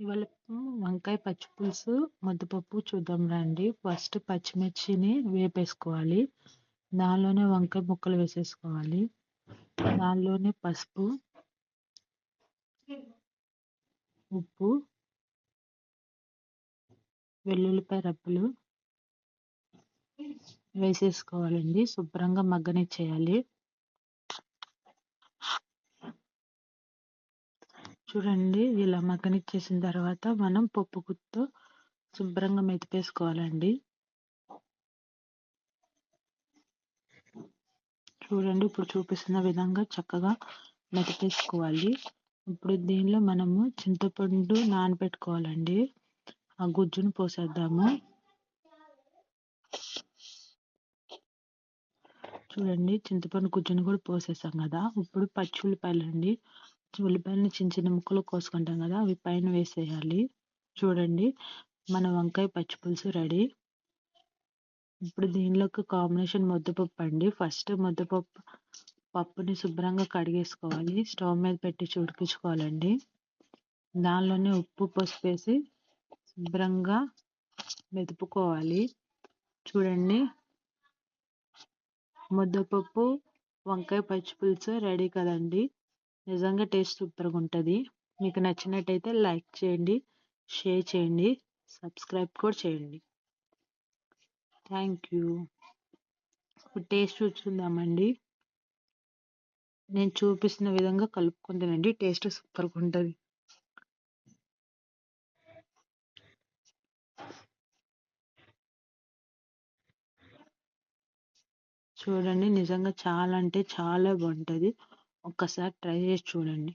ఇవాళ వంకాయ పచ్చి పులుసు ముద్దపప్పు చూద్దాం రండి. ఫస్ట్ పచ్చిమిర్చిని వేపేసుకోవాలి. దానిలోనే వంకాయ ముక్కలు వేసేసుకోవాలి. దానిలోనే పసుపు ఉప్పు వెల్లుల్లిపాయ రబ్బలు వేసేసుకోవాలండి. శుభ్రంగా మగ్గనిచ్చేయాలి. చూడండి ఇలా మగ్గనిచ్చేసిన తర్వాత మనం పప్పు గుత్తో శుభ్రంగా మెతిపేసుకోవాలండి. చూడండి ఇప్పుడు చూపిస్తున్న విధంగా చక్కగా మెతిపేసుకోవాలి. ఇప్పుడు దీనిలో మనము చింతపండు నానబెట్టుకోవాలండి. ఆ గుజ్జును పోసేద్దాము. చూడండి చింతపండు గుజ్జును కూడా పోసేసాం కదా. ఇప్పుడు పచ్చి ఉల్లిపాయలు అండి ఉల్లిపాయలని చిన్న చిన్న ముక్కలు కోసుకుంటాం కదా అవి పైన వేసేయాలి. చూడండి మన వంకాయ పచ్చి పులుసు రెడీ. ఇప్పుడు దీనిలోకి కాంబినేషన్ ముద్దపప్పు అండి. ఫస్ట్ ముద్దపప్పు పప్పుని శుభ్రంగా కడిగేసుకోవాలి. స్టవ్ మీద పెట్టి ఉడికించుకోవాలండి. దానిలోనే ఉప్పు పసుపు వేసి శుభ్రంగా మెదుపుకోవాలి. చూడండి ముద్దపప్పు వంకాయ పచ్చి పులుసు రెడీ కదండి. నిజంగా టేస్ట్ సూపర్గా ఉంటుంది. మీకు నచ్చినట్టయితే లైక్ చేయండి షేర్ చేయండి సబ్స్క్రైబ్ కూడా చేయండి. థ్యాంక్ యూ ఇప్పుడు టేస్ట్ చూసుకుందామండి. నేను చూపిస్తున్న విధంగా కలుపుకుంటానండి టేస్ట్ సూపర్గా ఉంటుంది. చూడండి నిజంగా చాలా అంటే చాలా బాగుంటుంది. ఒక్కసారి ట్రై చేసి చూడండి.